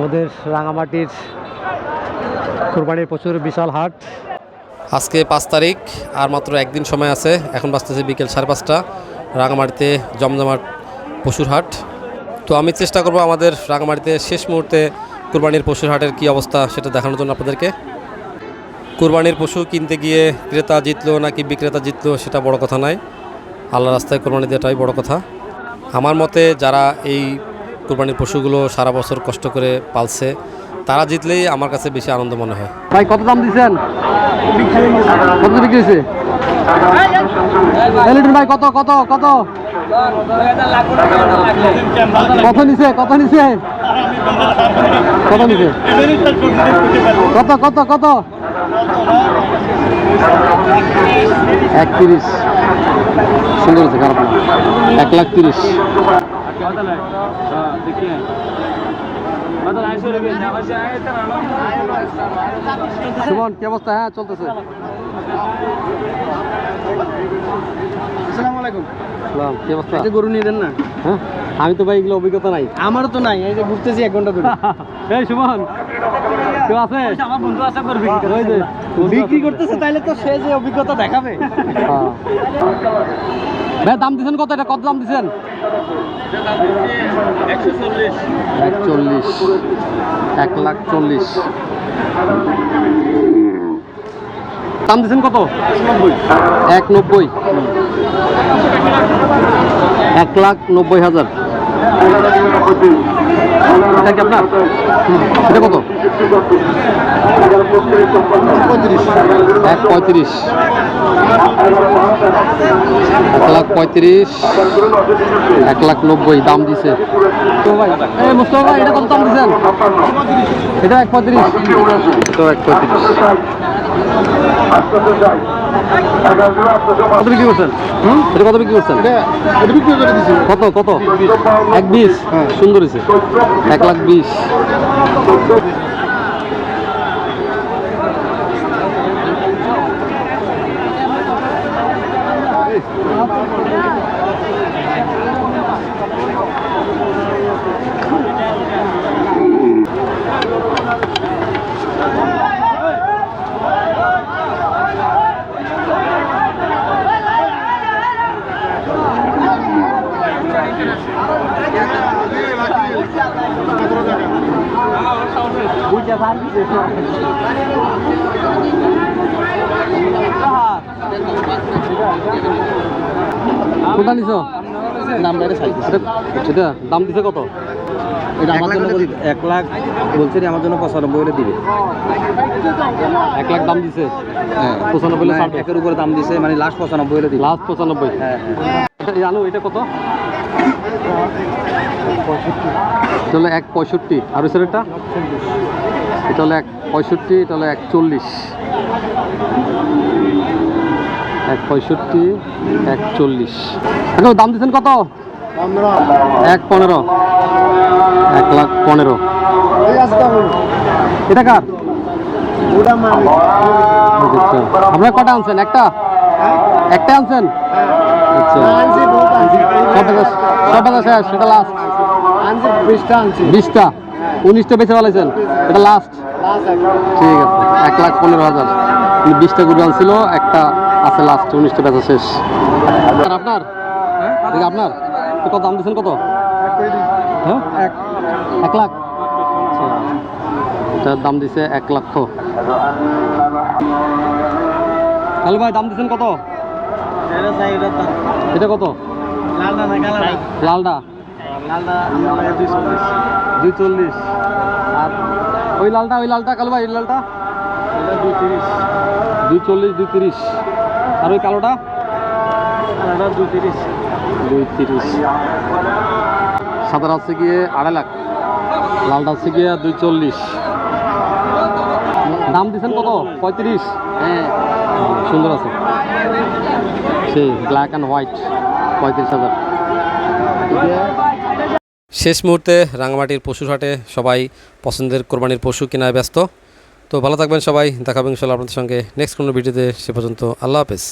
আমাদের রাঙামাটির কোরবানির প্রচুর বিশাল হাট। আজকে পাঁচ তারিখ, আর মাত্র একদিন সময় আছে। এখন বাঁচতেছে বিকেল সাড়ে পাঁচটা। রাঙামাটিতে জমজমাট পশুর হাট। তো আমি চেষ্টা করব আমাদের রাঙামাটিতে শেষ মুহূর্তে কুরবানির পশুর হাটের কী অবস্থা সেটা দেখানোর জন্য আপনাদেরকে। কুরবানির পশু কিনতে গিয়ে ক্রেতা জিতলো নাকি বিক্রেতা জিতলো সেটা বড় কথা নয়। আল্লাহ রাস্তায় কোরবানি দেওয়াটাই বড় কথা। আমার মতে যারা এই কুরবানির পশুগুলো সারা বছর কষ্ট করে পালছে। তারা জিতলেই আমার কাছে বেশি আনন্দ মনে হয়। ভাই, কত দাম দিচ্ছেন কত বিক্রি হয়েছে? ভাই, কত কত কত? কত নিছে কত নিছে? কত নিছে? কত কত কত? একত্রিশ। সুন্দর হয়েছে, খারাপ এক লাখ তিরিশ। সুমন কি অবস্থা হ্যাঁ চলতেছে আসসালামু আলাইকুম সালাম, কি অবস্থা এই গরু নিয়ে দেন না হ্যাঁ আমি তো ভাই এগুলো অভিজ্ঞতা নাই আমারও তো নাই এই যে ঘুরতেছি এক ঘণ্টা ধরে এই সুমন কেউ আছে আমার বন্ধু আছে ওই যে বিক্রি করতেছে তাইলে তো সে যে অভিজ্ঞতা দেখাবে হ্যাঁ। ভাই দাম দিছেন কত এটা কত দাম দিছেন এক চল্লিশ এক লাখ চল্লিশ। দাম দিচ্ছেন কত? এক নব্বই। এক লাখ নব্বই হাজার। এটা কি আপনার? এটা কত? এক পঁয়ত্রিশ। পঁয়ত্রিশ এক লাখ নব্বই দাম দিছে। তো ভাই এই মুস্তফা ভাই এটা কত দাম দিছেন? এটা এক পঁয়ত্রিশ। তো এক পঁয়ত্রিশ। কত বিক্রি করছেন? হুম? এটা কত বিক্রি করছেন? কত কত? এক বিশ? সুন্দর হয়েছে এক লাখ বিশ। 嗯好的 কোনটা নিছো? এটা সাইজ দাম দিছে কত? এটা আমার জন্য এক লাখ বলছে আমার জন্য পঁচানব্বই হলে দিবে। এক লাখ দাম দিছে? হ্যাঁ। পঁচানব্বই হলে একের উপরে দাম দিছে মানে লাস্ট পঁচানব্বই হলে দিবে। লাস্ট পঁচানব্বই। হ্যাঁ। এটা কত? এটা এক পঁয়ষট্টি। আর ওই এটা এটা হলো এক পঁয়ষট্টি এটা হলো এক চল্লিশ। এক পঁয়ষট্টি, এক চল্লিশ। এখন দাম দিচ্ছেন কত? এক পনেরো। এক লাখ পনেরো। এটা কার? আচ্ছা। আপনারা কটা আনছেন? একটা? একটা আনছেন? আচ্ছা। বেচা শেষ সেটা লাস্ট বিশটা। উনিশটা বেচে ফেলাইছেন এটা লাস্ট ঠিক আছে, এক লাখ পনেরো হাজার। বিশটা গরু আনছিল, একটা আছে লাস্ট উনিশটা বেচা শেষ। আপনার? আপনার? কত, দাম দিচ্ছেন কত? হ্যাঁ? এক লাখ? আচ্ছা। দাম দিছে এক লক্ষ। হ্যালো ভাই, দাম দিচ্ছেন কত? এটা কত? বিশ দুই চল্লিশ। আর ওই লালটা ওই লালটা কালো ভাই, ওই লালটা দুই চল্লিশ দুই তিরিশ। আর ওই কালোটা? এটা দুই তিরিশ। দুই তিরিশ। সাদার হচ্ছে গিয়ে আড়াই লাখ। লালটা হচ্ছে গিয়ে দুই চল্লিশ। দাম দিচ্ছেন কত? পঁয়ত্রিশ? হ্যাঁ। সুন্দর আছে। সেই ব্ল্যাক অ্যান্ড হোয়াইট পঁয়ত্রিশ হাজার। শেষ মুহূর্তে রাঙামাটির পশুর হাটে সবাই পছন্দের কোরবানির পশু কেনায় ব্যস্ত। তো ভালো থাকবেন সবাই। দেখাবেন ইনশাল্লাহ আপনাদের সঙ্গে নেক্সট কোনো ভিডিওতে, সে পর্যন্ত আল্লাহ হাফেজ।